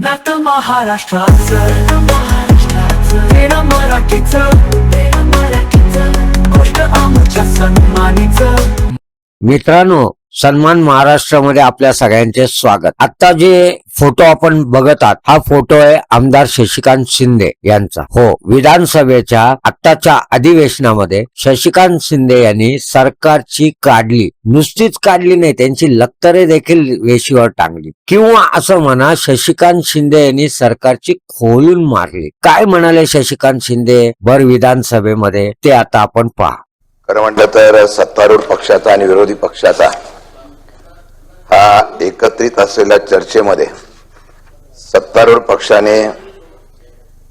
नात महाराष्ट्राचं. तेरा मराठीचं. गोष्ट आमच्या सन्मानीचं. मित्रांनो सन्मान महाराष्ट्रामध्ये आपल्या सगळ्यांचे स्वागत. आता जे फोटो आपण बघत आहात हा फोटो आहे आमदार शशिकांत शिंदे यांचा. हो विधानसभेच्या आत्ताच्या अधिवेशनामध्ये शशिकांत शिंदे यांनी सरकारची काढली. नुसतीच काढली नाही त्यांची लक्तरे देखील वेशीवर टांगली. किंवा असं म्हणा शशिकांत शिंदे यांनी सरकारची खोलून मारली. काय म्हणाले शशिकांत शिंदे भर विधानसभेमध्ये? ते आता आपण पहा. खरं म्हटलं तर सत्तारूढ पक्षाचा आणि विरोधी पक्षाचा हा एकत्रित असलेल्या चर्चेमध्ये सत्तारूढ पक्षाने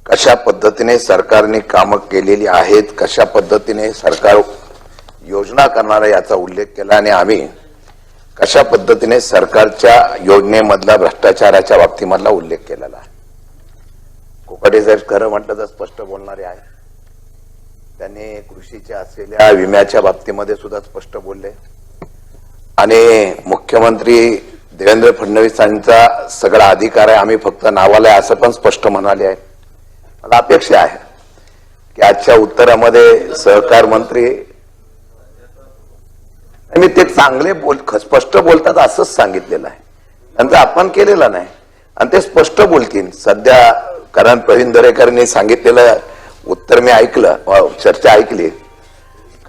कशा पद्धतीने सरकारने कामं केलेली आहेत कशा पद्धतीने सरकार योजना करणार आहे याचा उल्लेख केला आणि आम्ही कशा पद्धतीने सरकारच्या योजनेमधला भ्रष्टाचाराच्या बाबतीमधला उल्लेख केलेला आहे. कोकाटे साहेब खरं म्हटलं तर स्पष्ट बोलणारे आहे. त्यांनी कृषीच्या असलेल्या विम्याच्या बाबतीमध्ये सुद्धा स्पष्ट बोलले. आणि मुख्यमंत्री देवेंद्र फडणवीसांचा सगळा अधिकार आहे. आम्ही फक्त नावाला आहे असं पण स्पष्ट म्हणाले आहे. मला अपेक्षा आहे की आजच्या उत्तरामध्ये सहकार मंत्री मी ते चांगले बोल स्पष्ट बोलतात असंच सांगितलेलं आहे. त्यांचं आपण केलेला नाही. आणि ते स्पष्ट बोलतील. सध्या कारण प्रवीण दरेकरांनी सांगितलेलं उत्तर मी ऐकलं चर्चा ऐकली.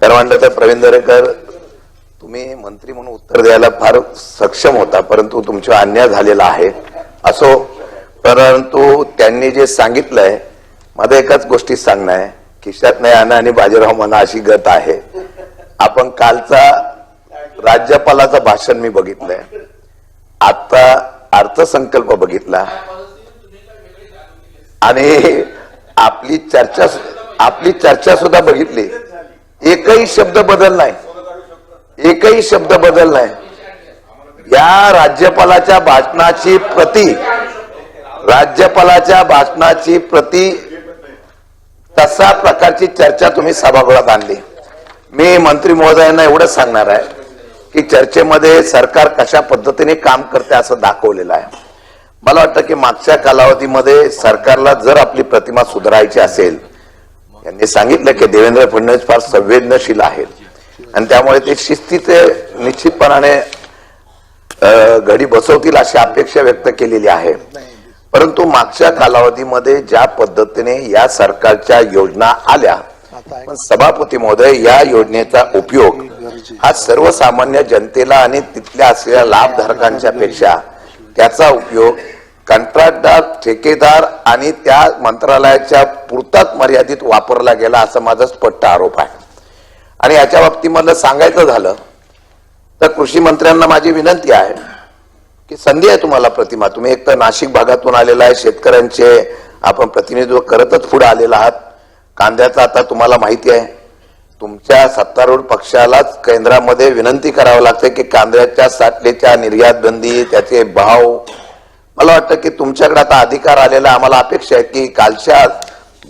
खरं म्हणलं तर प्रवीण दरेकर तुम्ही मंत्री म्हणून उत्तर द्यायला फार सक्षम होता परंतु तुमचा अन्याय झालेला आहे असो. परंतु त्यांनी जे सांगितलंय माझं एकाच गोष्टी सांगणं आहे. खिशात नाही आणा आणि बाजीराव म्हणा अशी गत आहे. आपण कालचा राज्यपालाचं भाषण मी बघितलंय. आता अर्थसंकल्प बघितला. आणि आपली चर्चा आपली चर्चा सुद्धा बघितली. एकही शब्द बदल नाही. एकही शब्द बदललाय या राज्यपालाच्या भाषणाची प्रती राज्यपालाच्या भाषणाची प्रती तसा प्रकारची चर्चा तुम्ही सभागृहात आणली. मी मंत्री महोदयांना एवढंच सांगणार आहे की चर्चेमध्ये सरकार कशा पद्धतीने काम करते असं दाखवलेलं आहे. मला वाटतं की मागच्या कालावधीमध्ये सरकारला जर आपली प्रतिमा सुधारायची असेल यांनी सांगितलं की देवेंद्र फडणवीस फार संवेदनशील आहेत. आणि त्यामुळे ते शिस्तीचे निश्चितपणाने घडी बसवतील अशी अपेक्षा व्यक्त केलेली आहे. परंतु मागच्या कालावधीमध्ये ज्या पद्धतीने या सरकारच्या योजना आल्या पण सभापती महोदय या योजनेचा उपयोग हा सर्वसामान्य जनतेला आणि तिथल्या असलेल्या लाभधारकांच्या पेक्षा त्याचा उपयोग कंत्राटदार ठेकेदार आणि त्या मंत्रालयाच्या पुरताच मर्यादित वापरला गेला असा माझा स्पष्ट आरोप आहे. आणि याच्या बाबतीमधलं सांगायचं झालं तर कृषी मंत्र्यांना माझी विनंती आहे की संधी आहे तुम्हाला प्रतिमा. तुम्ही एक तर नाशिक भागातून आलेला आहे शेतकऱ्यांचे आपण प्रतिनिधित्व करतच पुढे आलेला आहात. कांद्याचं आता तुम्हाला माहिती आहे. तुमच्या सत्तारूढ पक्षालाच केंद्रामध्ये विनंती करावं लागते की कांद्याच्या साठलेच्या निर्यात बंदी त्याचे भाव. मला वाटतं की तुमच्याकडे आता अधिकार आलेला आम्हाला अपेक्षा आहे की कालच्या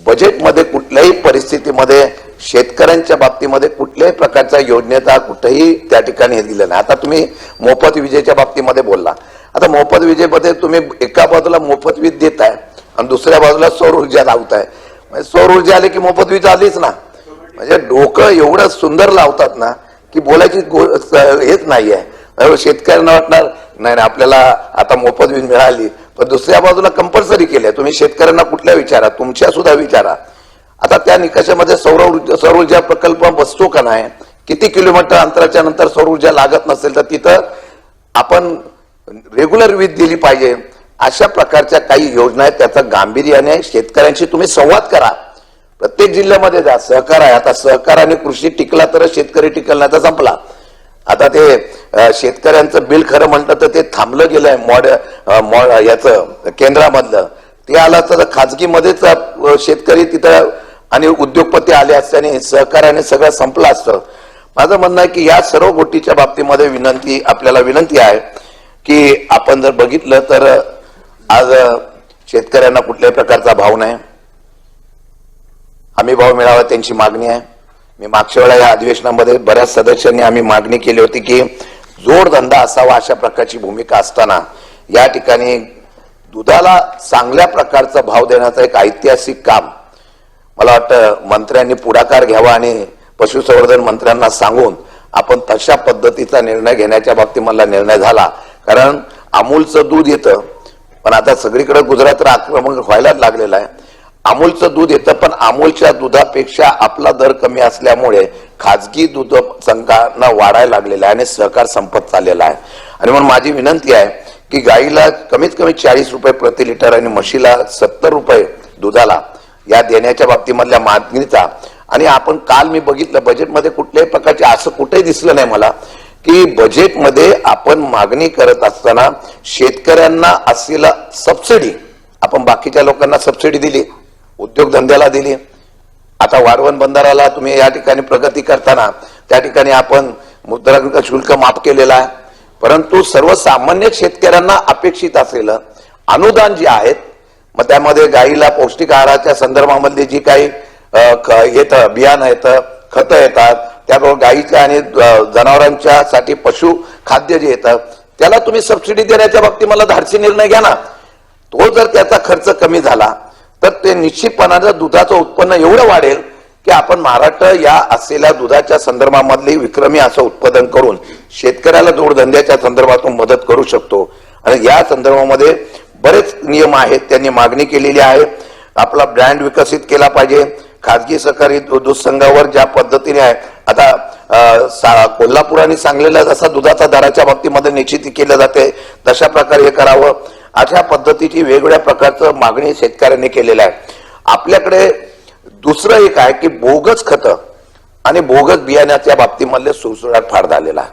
बजेटमध्ये कुठल्याही परिस्थितीमध्ये शेतकऱ्यांच्या बाबतीमध्ये कुठल्याही प्रकारच्या योजनेचा कुठंही त्या ठिकाणी हे दिलं नाही. आता तुम्ही मोफत विजेच्या बाबतीमध्ये बोलला. आता मोफत विजेमध्ये तुम्ही एका बाजूला मोफत वीज देताय आणि दुसऱ्या बाजूला सौर ऊर्जा लावताय. म्हणजे सौर ऊर्जा आली की मोफत वीज आलीच ना. म्हणजे डोकं एवढं सुंदर लावतात ना की बोलायची गो- हेच नाही आहे शेतकऱ्यांना वाटणार नाही नाही आपल्याला आता मोफत वीज मिळाली. पण दुसऱ्या बाजूला कंपल्सरी केली तुम्ही शेतकऱ्यांना कुठल्या विचारा? तुमच्या सुद्धा विचारा. आता त्या निकषामध्ये सौर ऊर्जा सौर ऊर्जा प्रकल्प बसतो का नाही? किती किलोमीटर अंतराच्या नंतर सौर ऊर्जा लागत नसेल तर तिथं आपण रेग्युलर वीज दिली पाहिजे. अशा प्रकारच्या काही योजना आहेत त्याचा गांभीर्याने शेतकऱ्यांशी तुम्ही संवाद करा. प्रत्येक जिल्ह्यामध्ये जा सहकार आहे. आता सहकार आणि कृषी टिकला तर शेतकरी टिकल नाही तर संपला. आता ते शेतकऱ्यांचं बिल खरं म्हणतं तर ते थांबलं गेलंय. मॉड मॉड याचं केंद्रामधलं. ते आलं तर खाजगीमध्येच शेतकरी तिथं आणि उद्योगपती आले असल्याने सहकार्याने सगळं संपलं असतं. माझं म्हणणं आहे की या सर्व गोष्टीच्या बाबतीमध्ये विनंती आपल्याला विनंती आहे की आपण जर बघितलं तर आज शेतकऱ्यांना कुठल्याही प्रकारचा भाव नाही. हमी भाव मिळावा त्यांची मागणी आहे. मी मागच्या वेळा या अधिवेशनामध्ये बऱ्याच सदस्यांनी आम्ही मागणी केली होती की जोडधंदा असावा अशा प्रकारची भूमिका असताना या ठिकाणी दुधाला चांगल्या प्रकारचा भाव देण्याचं एक ऐतिहासिक काम मला वाटतं मंत्र्यांनी पुढाकार घ्यावा आणि पशुसंवर्धन मंत्र्यांना सांगून आपण तशा पद्धतीचा निर्णय घेण्याच्या बाबतीत मला निर्णय झाला. कारण अमूलचं दूध येतं पण आता सगळीकडे गुजरात आक्रमण व्हायलाच लागलेलं आहे. अमूलचं दूध येतं पण अमूलच्या दुधापेक्षा आपला दर कमी असल्यामुळे खाजगी दूध संघांना वाढायला लागलेला आहे आणि सहकार संपत चाललेला आहे. आणि म्हणून माझी विनंती आहे की गाईला कमीत कमी चाळीस रुपये प्रति लिटर आणि म्हशीला सत्तर रुपये दुधाला या देण्याच्या बाबतीमधल्या मागणीचा. आणि आपण काल मी बघितलं बजेटमध्ये कुठल्याही प्रकारचे असं कुठेही दिसलं नाही मला की बजेटमध्ये आपण मागणी करत असताना शेतकऱ्यांना असलेला सबसिडी आपण बाकीच्या लोकांना सबसिडी दिली उद्योगधंद्याला दिली. आता वाढवण बंधाराला तुम्ही या ठिकाणी प्रगती करताना त्या ठिकाणी आपण मुद्रांक शुल्क माफ केलेलं आहे. परंतु सर्वसामान्य शेतकऱ्यांना अपेक्षित असलेलं अनुदान जे आहेत मग त्यामध्ये गाईला पौष्टिक आहाराच्या संदर्भामधली जी काही येतं बियाणं येतं खतं येतात त्याबरोबर गाईच्या आणि जनावरांच्या साठी पशु खाद्य जे येतं त्याला तुम्ही सबसिडी देण्याच्या बाबतीत मला धाडसी निर्णय घ्या ना. तो जर त्याचा खर्च कमी झाला तर ते निश्चितपणानं दुधाचं उत्पन्न एवढं वाढेल की आपण महाराष्ट्र या असलेल्या दुधाच्या संदर्भामधली विक्रमी असं उत्पादन करून शेतकऱ्याला जोडधंद्याच्या संदर्भातून मदत करू शकतो. आणि या संदर्भामध्ये बरेच नियम आहेत त्यांनी मागणी केलेली आहे. आपला ब्रँड विकसित केला पाहिजे. खाजगी सहकारी दू- दूध संघावर ज्या पद्धतीने आहे आता सा- कोल्हापूर आणि सांगलीला जसा दुधाचा दराच्या बाबतीमध्ये निश्चिती केलं जाते तशा प्रकारे हे करावं. अशा पद्धतीची वेगवेगळ्या प्रकारचं मागणी शेतकऱ्यांनी केलेलं आहे. आपल्याकडे दुसरं एक आहे की बोगस खतं आणि बोगस बियाण्याच्या बाबतीमधले सुळसुळाट फार झालेला आहे.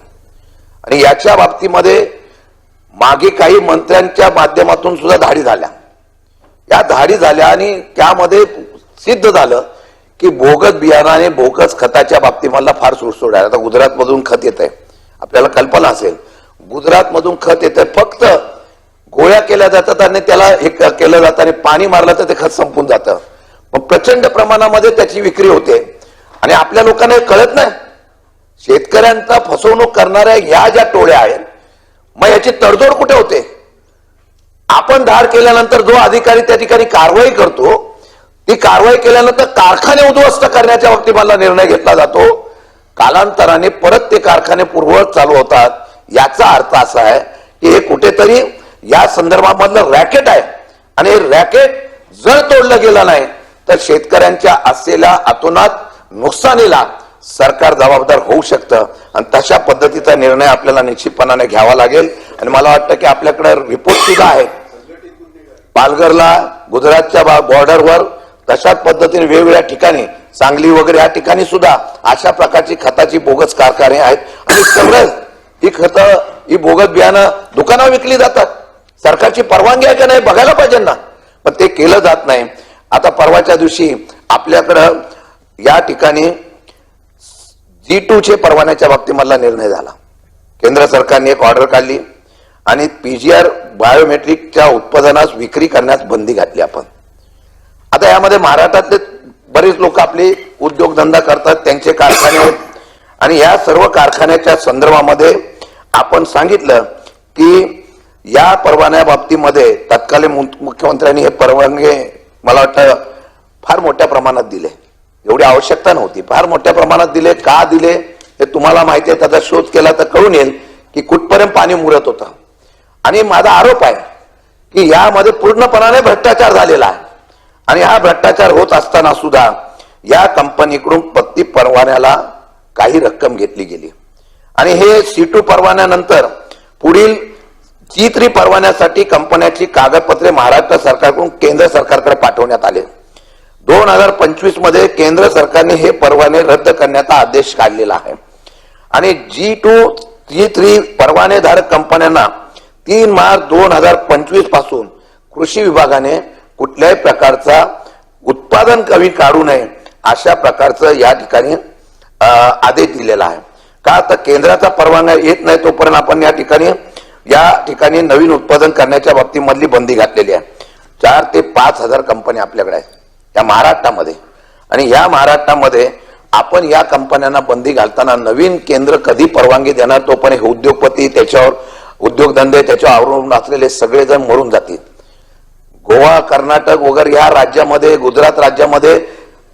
आणि याच्या बाबतीमध्ये मागे काही मंत्र्यांच्या माध्यमातून सुद्धा धाडी झाल्या. या धाडी झाल्या आणि त्यामध्ये सिद्ध झालं की बोगस बियाणाने आणि बोगस खताच्या मला फार सुळसुळ आहे आता गुजरातमधून खत येत आहे आपल्याला कल्पना असेल. गुजरातमधून खत येत आहे फक्त गोळ्या केल्या जातात आणि त्याला हे केलं जातं आणि पाणी मारलं तर ते खत संपून जातं. मग प्रचंड प्रमाणामध्ये त्याची विक्री होते. आणि आपल्या लोकांना हे कळत नाही. शेतकऱ्यांचा फसवणूक करणाऱ्या या ज्या टोळ्या आहेत मग याची तडजोड कुठे होते? आपण धाड केल्यानंतर जो अधिकारी त्या ठिकाणी कारवाई करतो ती कारवाई केल्यानंतर कारखाने उद्ध्वस्त करण्याच्या बाबतीत मला निर्णय घेतला जातो. कालांतराने परत ते कारखाने पूर्ववत चालू होतात. याचा अर्थ असा आहे की हे कुठेतरी या संदर्भामधलं रॅकेट आहे. आणि हे रॅकेट जर तोडलं गेलं नाही तर शेतकऱ्यांच्या असलेल्या अतोनात नुकसानीला सरकार जबाबदार होऊ शकतं. आणि तशा पद्धतीचा निर्णय आपल्याला निश्चितपणाने घ्यावा लागेल. आणि मला वाटतं की आपल्याकडे रिपोर्ट सुद्धा आहे. पालघरला गुजरातच्या बॉर्डरवर तशाच पद्धतीने वेगवेगळ्या ठिकाणी सांगली वगैरे या ठिकाणी सुद्धा अशा प्रकारची खताची बोगस कारखाने आहेत. आणि सगळं ही खतं ही बोगस बियाणं दुकानावर विकली जातात. सरकारची परवानगी आहे का नाही बघायला पाहिजे ना. पण ते केलं जात नाही. आता परवाच्या दिवशी आपल्याकडं या ठिकाणी जी टू चे परवान्याच्या बाबतीमधला निर्णय झाला. केंद्र सरकारने एक ऑर्डर काढली आणि पीजीआर बायोमेट्रिकच्या उत्पादनास विक्री करण्यास बंदी घातली आपण. आता यामध्ये महाराष्ट्रातले बरेच लोक आपले उद्योगधंदा करतात त्यांचे कारखाने आहेत. आणि या सर्व कारखान्याच्या संदर्भामध्ये आपण सांगितलं की या परवान्या बाबतीमध्ये तत्कालीन मुख्यमंत्र्यांनी हे परवानगी मला वाटतं फार मोठ्या प्रमाणात दिले. एवढी आवश्यकता नव्हती. फार मोठ्या प्रमाणात दिले का दिले हे तुम्हाला माहिती आहे. त्याचा शोध केला तर कळून येईल की कुठपर्यंत पाणी मुरत होतं. आणि माझा आरोप आहे की यामध्ये पूर्णपणाने भ्रष्टाचार झालेला आहे. आणि हा भ्रष्टाचार होत असताना सुद्धा या कंपनीकडून पत्ती परवान्याला काही रक्कम घेतली गेली. आणि हे सी टू परवान्यानंतर पुढील जी थ्री परवान्यासाठी कंपन्याची कागदपत्रे महाराष्ट्र सरकारकडून केंद्र सरकारकडे पाठवण्यात आले. दोन हजार पंचवीसमध्ये केंद्र सरकारने हे परवाने रद्द करण्याचा आदेश काढलेला आहे. आणि जी टू जी थ्री परवानेधारक कंपन्यांना तीन मार्च दोन हजार पंचवीसपासून कृषी विभागाने कुठल्याही प्रकारचा उत्पादन कमी काढू नये अशा प्रकारचं या ठिकाणी आदेश दिलेला आहे. का तर केंद्राचा परवाना येत नाही तोपर्यंत आपण या ठिकाणी या ठिकाणी नवीन उत्पादन करण्याच्या बाबतीमधली बंदी घातलेली आहे. चार ते पाच हजार कंपन्या आपल्याकडे आहेत. त्या महाराष्ट्रामध्ये. आणि या महाराष्ट्रामध्ये आपण या कंपन्यांना बंदी घालताना नवीन केंद्र कधी परवानगी देणार तो पण हे उद्योगपती त्याच्यावर उद्योगधंदे त्याच्यावर अवलंबून असलेले सगळेजण मरून जातील. गोवा कर्नाटक वगैरे ह्या राज्यामध्ये गुजरात राज्यामध्ये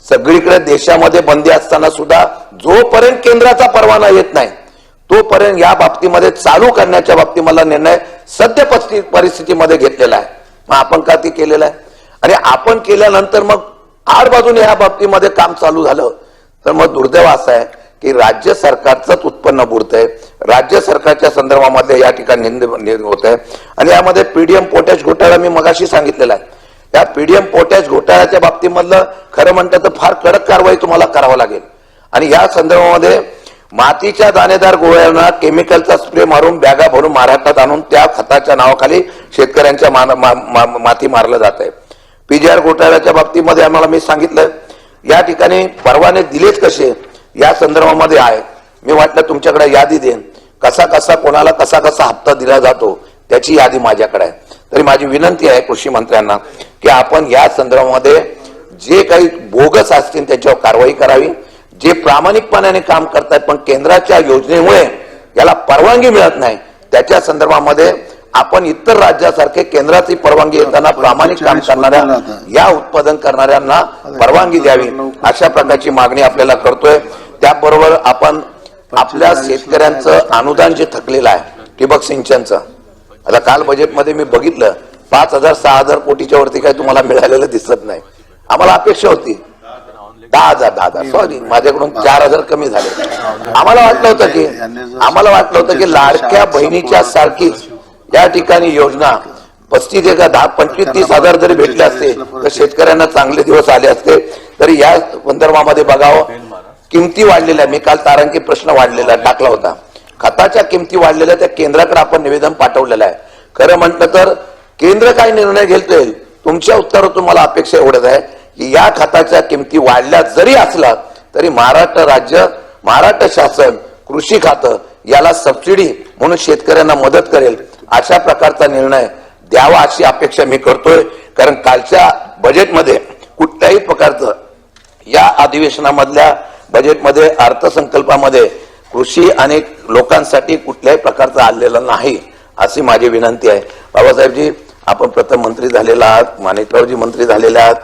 सगळीकडे देशामध्ये बंदी असताना सुद्धा जोपर्यंत केंद्राचा परवाना येत नाही तोपर्यंत या बाबतीमध्ये चालू करण्याच्या बाबतीत मला निर्णय सद्य परिस्थितीमध्ये घेतलेला आहे. मग आपण का ते केलेलं आहे? आणि आपण केल्यानंतर मग आड बाजूने ह्या बाबतीमध्ये काम चालू झालं. तर मग दुर्दैव असं आहे की राज्य सरकारचंच उत्पन्न बुडतंय. राज्य सरकारच्या संदर्भामध्ये या ठिकाणी निंद होत आहे आणि यामध्ये पीडीएम पोटॅश घोटाळा मी मगाशी सांगितलेला आहे. या पीडीएम पोटॅश घोटाळ्याच्या बाबतीमधलं खरं म्हणतं तर फार कडक कारवाई तुम्हाला करावं लागेल. आणि या संदर्भामध्ये मातीच्या दाणेदार गोळ्यांना केमिकलचा स्प्रे मारून बॅगा भरून महाराष्ट्रात आणून त्या खताच्या नावाखाली शेतकऱ्यांच्या मा, मा- मा- माती मारलं जात आहे पीजीआर घोटाळ्याच्या बाबतीमध्ये आम्हाला मी सांगितलं. या ठिकाणी परवाने दिलेच कसे? या संदर्भामध्ये आहे. मी वाटलं तुमच्याकडे यादी देईन. कसा कसा कोणाला कसा कसा हप्ता दिला जातो त्याची यादी माझ्याकडे आहे. तरी माझी विनंती आहे कृषी मंत्र्यांना की आपण या संदर्भामध्ये जे काही बोगस असतील त्याच्यावर कारवाई करावी. जे प्रामाणिकपणाने काम करतायत पण केंद्राच्या योजनेमुळे याला परवानगी मिळत नाही त्याच्या संदर्भामध्ये आपण इतर राज्यासारखे केंद्राची परवानगी येताना प्रामाणिक काम करणाऱ्या या उत्पादन करणाऱ्यांना परवानगी द्यावी अशा प्रकारची मागणी आपल्याला करतोय. त्याबरोबर आपण आपल्या शेतकऱ्यांचं अनुदान जे थकलेलं आहे ठिबक सिंचनचं. आता काल बजेटमध्ये मी बघितलं पाच हजार सहा हजार कोटीच्या वरती काही तुम्हाला मिळालेलं दिसत नाही. आम्हाला अपेक्षा होती. दहा हजार दहा हजार. सॉरी माझ्याकडून चार हजार कमी झाले. आम्हाला वाटलं होतं की आम्हाला वाटलं होतं की लाडक्या बहिणीच्या सारखीच या ठिकाणी योजना पस्तीस एका दहा पंचवीस तीस हजार जरी भेटले असते तर शेतकऱ्यांना चांगले दिवस आले असते. तरी या संदर्भामध्ये बघावं किमती वाढलेल्या मी काल तारांकी प्रश्न वाढलेला टाकला होता. खताच्या किमती वाढलेल्या त्या केंद्राकडे आपण निवेदन पाठवलेलं आहे. खरं म्हटलं तर केंद्र काय निर्णय घेतोय तुमच्या उत्तरातून मला अपेक्षा एवढ्याच आहे की या खताच्या किमती वाढल्या जरी असला तरी महाराष्ट्र राज्य महाराष्ट्र शासन कृषी खातं याला सबसिडी म्हणून शेतकऱ्यांना मदत करेल. अशा प्रकारचा निर्णय द्यावा अशी अपेक्षा मी करतोय. कारण कालच्या बजेटमध्ये कुठल्याही प्रकारचं या अधिवेशनामधल्या बजेटमध्ये अर्थसंकल्पामध्ये कृषी आणि लोकांसाठी कुठल्याही प्रकारचं आलेलं नाही अशी माझी विनंती आहे. बाबासाहेबजी आपण प्रथम मंत्री झालेला आहात माणिकरावजी मंत्री झालेले आहात.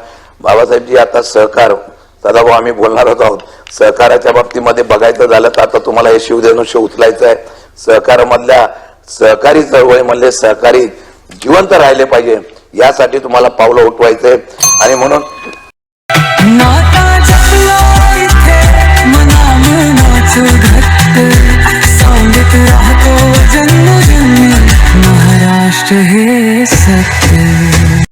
बाबासाहेबजी आता सहकार सदाभाऊ आम्ही बोलणार आहोत. सहकाराच्या बाबतीमध्ये बघायचं झालं तर आता तुम्हाला हे शिवधनुष्य उचलायचं आहे सहकारामधल्या सहकारी चळवळीमधले सहकारी जिवंत राहिले पाहिजे. यासाठी तुम्हाला पावलं उठवायचंय आणि म्हणून महाराष्ट्र हे सत्य.